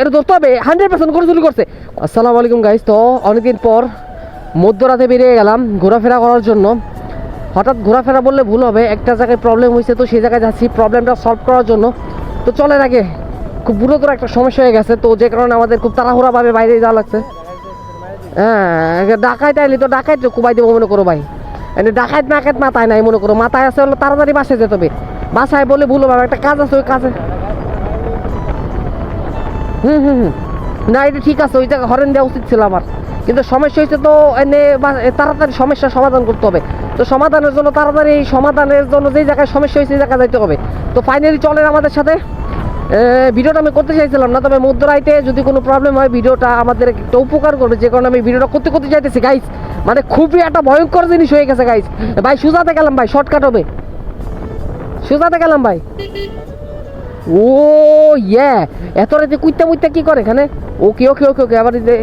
এটা ধরতে হবে হান্ড্রেড পার্সেন্ট করে চুরি করছে। আসসালামু আলাইকুম গাইজ তো অনেকদিন পর মধ্যরাতে বেরিয়ে গেলাম ঘোরাফেরা করার জন্য। হঠাৎ ঘোরাফেরা বললে ভুল হবে, একটা জায়গায় প্রবলেম হয়েছে, তো সেই জায়গায় যাচ্ছি প্রবলেমটা সলভ করার জন্য। তো চলেন আগে, খুব গুরুতর একটা সমস্যা হয়ে গেছে, তো যে কারণে আমাদের খুব তাড়াহুড়াভাবে বাইরে যাওয়া লাগছে। হ্যাঁ ডাকাইত আইলি তো ডাকাইত কুবাই দেবো মনে করো ভাই। এনে ডাকাইত নাকাইত মাথায় নাই মনে করো, মাথায় আছে হলো তাড়াতাড়ি বাসায় যেতে হবে। বাসায় বলে ভুল হবে, একটা কাজ আছে, ওই কাজে হুম হুম হুম। না, এটা ঠিক আছে ওই জায়গায় হরেন দেওয়া উচিত ছিল আমার। কিন্তু সমস্যা হয়েছে তো, এনে বা- তাড়াতাড়ি সমস্যার সমাধান করতে হবে। তো সমাধানের জন্য তাড়াতাড়ি এই সমাধানের জন্য যেই জায়গায় সমস্যা হয়েছে সেই জায়গায় যাইতে হবে। তো ফাইনালি চলেন আমাদের সাথে। ভিডিওটা আমি করতে চাইছিলাম না, তবে মধ্যরাইতে যদি কোনো প্রবলেম হয়, ভিডিওটা আমাদের একটা উপকার করবে। যে কারণে আমি ভিডিওটা করতে করতে চাইতেছি গাইস মানে খুবই একটা ভয়ঙ্কর জিনিস হয়ে গেছে গাইস ভাই, সুজাতে গেলাম, ভাই শর্টকাট হবে। সুজাতে গেলাম, ভাই। ও ইয়ে এত রাতে কুইতা মুইতা কি করে এখানে? ওকে ওকে ওকে ওকে, আবার এই যে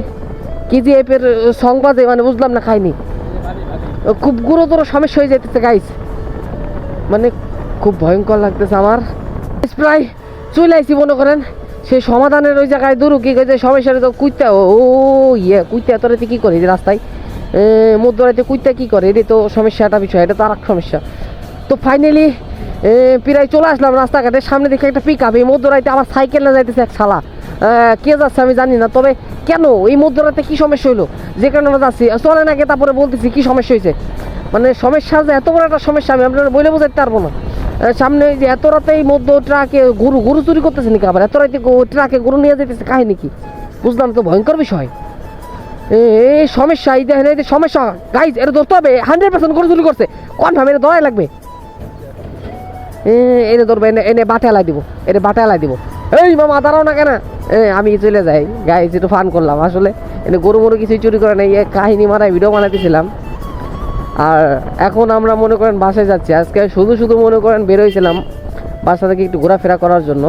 কেজিএফ এর সং বাজে মানে বুঝলাম না, খাইনি। খুব গুরুতর সমস্যা হয়ে যেতেছে গাইস মানে খুব ভয়ঙ্কর লাগতেছে আমার। প্রায় চলে আইসি মনে করেন। সেই সমাধানের ওই জায়গায় দূর, কি যে সমস্যাটা তো কুইতা ও ইয়ে কুইতা এত রাতে কি করে রাস্তায়? মধ্যরাতে কুইতা কি করে? এটা তো সমস্যা সমস্যাটা বিষয়, এটা তো আর সমস্যা। তো ফাইনালি প্রায় চলে আসলাম রাস্তাঘাটে, সামনে দেখে একটা পিক আপ এই মধ্যরাতে আমার সাইকেল না যাইতেছে এক শালা। কে যাচ্ছে আমি জানি না, তবে কেন? এই মধ্যরাতে কি সমস্যা হইল? যে কারণে আমরা যাচ্ছি। চলে নাকি তারপরে বলতেছি কি সমস্যা হয়েছে মানে সমস্যা যে এত বড় একটা সমস্যা, আমি আপনারা বলে বোঝাতে পারব না। সামনে ওই যে এত রাতে এই মধ্য ট্রাকে গরু গরু চুরি করতেছে নাকি আবার? এত রাতে ট্রাকে গরু নিয়ে যেতেছে কাহিনী কি? বুঝলাম তো, ভয়ঙ্কর বিষয়। এই সমস্যা, এই দেখেন, এই সমস্যা। গাইজ এটা ধরতে হবে। হান্ড্রেড পার্সেন্ট গরু চুরি করছে। কনফার্ম, এটা ধরাই লাগবে। এনে ধরবে, এনে এনে বাটে আলাই দিব, এনে বাটে আলাই দিব। এই মামা, দাঁড়াও না কেন? আমি চলে যাই। গাইজ, একটু ফান করলাম। আসলে এনে গরু মরু কিছুই চুরি করে নাই। কাহিনী মারায় ভিডিও বানাইতেছিলাম। আর এখন আমরা মনে করেন বাসায় যাচ্ছি। আজকে শুধু শুধু মনে করেন বেরোইছিলাম বাসা থেকে একটু ঘোরাফেরা করার জন্য।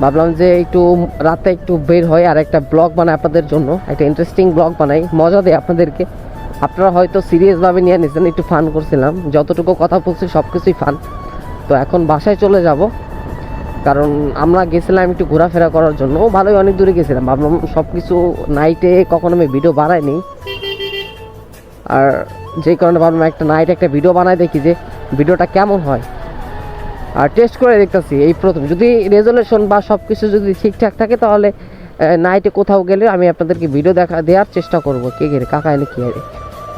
ভাবলাম যে একটু রাতে একটু বের হয় আর একটা ব্লগ বানাই আপনাদের জন্য। একটা ইন্টারেস্টিং ব্লগ বানাই। মজা দেয় আপনাদেরকে। আপনারা হয়তো সিরিয়াসভাবে নিয়ে নিয়েছেন একটু ফান করছিলাম। যতটুকু কথা বলছি সব কিছুই ফান তো এখন বাসায় চলে যাব। কারণ আমরা গেছিলাম একটু ঘোরাফেরা করার জন্য। ভালোই, অনেক দূরে গেছিলাম। ভাবলাম সব কিছু নাইটে কখনো আমি ভিডিও বানাইনি আর যে কারণে ভাবলাম একটা নাইট একটা ভিডিও বানাই দেখি যে ভিডিওটা কেমন হয়। আর টেস্ট করে দেখতেছি, এই প্রথম। যদি রেজলেশন বা সব কিছু যদি ঠিকঠাক থাকে, তাহলে নাইটে কোথাও গেলে আমি আপনাদেরকে ভিডিও দেখা, দেওয়ার চেষ্টা করব। কে গেলে কাকা এনে কী হবে?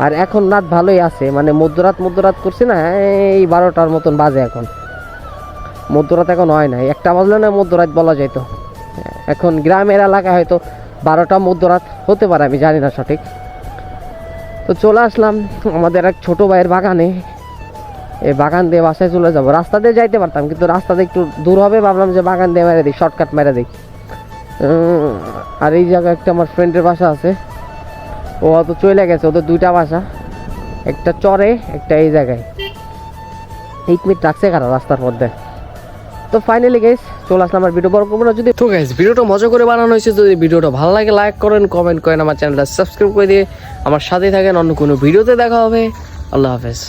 আর এখন রাত ভালোই আছে মানে মধ্যরাত মধ্যরাত করছি না, এই বারোটার মতন বাজে এখন। মধ্যরাত এখন হয় না একটা বাজলে না মধ্যরাত বলা যেত এখন গ্রামের এলাকায় হয়তো বারোটা মধ্যরাত হতে পারে, আমি জানি না সঠিক। তো চলে আসলাম আমাদের এক ছোট ভাইয়ের বাগানে। এই বাগান দিয়ে বাসায় চলে যাব। রাস্তা দিয়ে যাইতে পারতাম, কিন্তু রাস্তা দিয়ে একটু দূর হবে, ভাবলাম যে বাগান দিয়ে মেরে দিই, শর্টকাট মেরে দিই। আর এই জায়গায় একটা আমার ফ্রেন্ডের বাসা আছে। ও হয়তো চলে গেছে, ওদের দুইটা বাসা, একটা চরে, একটা এই জায়গায়। এক মিনিট রাখছে কারা রাস্তার মধ্যে? তো ফাইনালি গেস চলে আসলাম আমার ভিডিও বড় করব যদি তো গাইস ভিডিওটা মজা করে বানানো হয়েছে, যদি ভিডিওটা ভালো লাগে লাইক করেন কমেন্ট করেন, আমার চ্যানেলটা সাবস্ক্রাইব করে দিয়ে আমার সাথেই থাকেন। অন্য কোনো ভিডিওতে দেখা হবে। আল্লাহ হাফেজ।